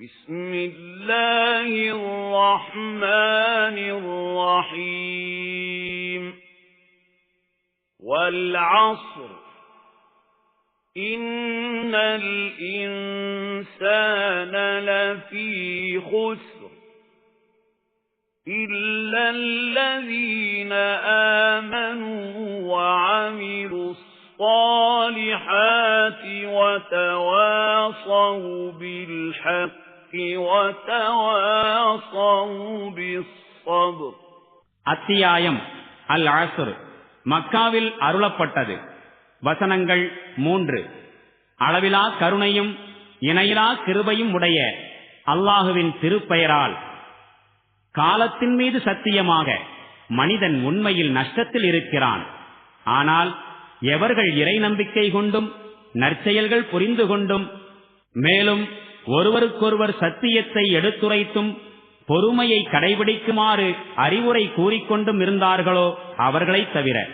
بسم الله الرحمن الرحيم. والعصر. إن الإنسان لفي خسر. إلا الذين آمنوا وعملوا الصالحات وتواصوا بالحق وتواصوا بالصبر அத்தியாயம் அல் அஸ்ர் மக்காவில் அருளப்பட்டது வசனங்கள் மூன்று அளவிலா கருணையும் இணையிலா கிருபையும் உடைய அல்லாஹுவின் திருப்பெயரால் காலத்தின் மீது சத்தியமாக மனிதன் உண்மையில் நஷ்டத்தில் இருக்கிறான் ஆனால் எவர்கள் இறை நம்பிக்கை கொண்டும் நற்செயல்கள் புரிந்து கொண்டும் மேலும் ஒருவருக்கொருவர் சத்தியத்தை எடுத்துரைத்தும் பொறுமையை கடைபிடிக்குமாறு அறிவுரை கூறிக்கொண்டும் இருந்தார்களோ அவர்களைத் தவிர.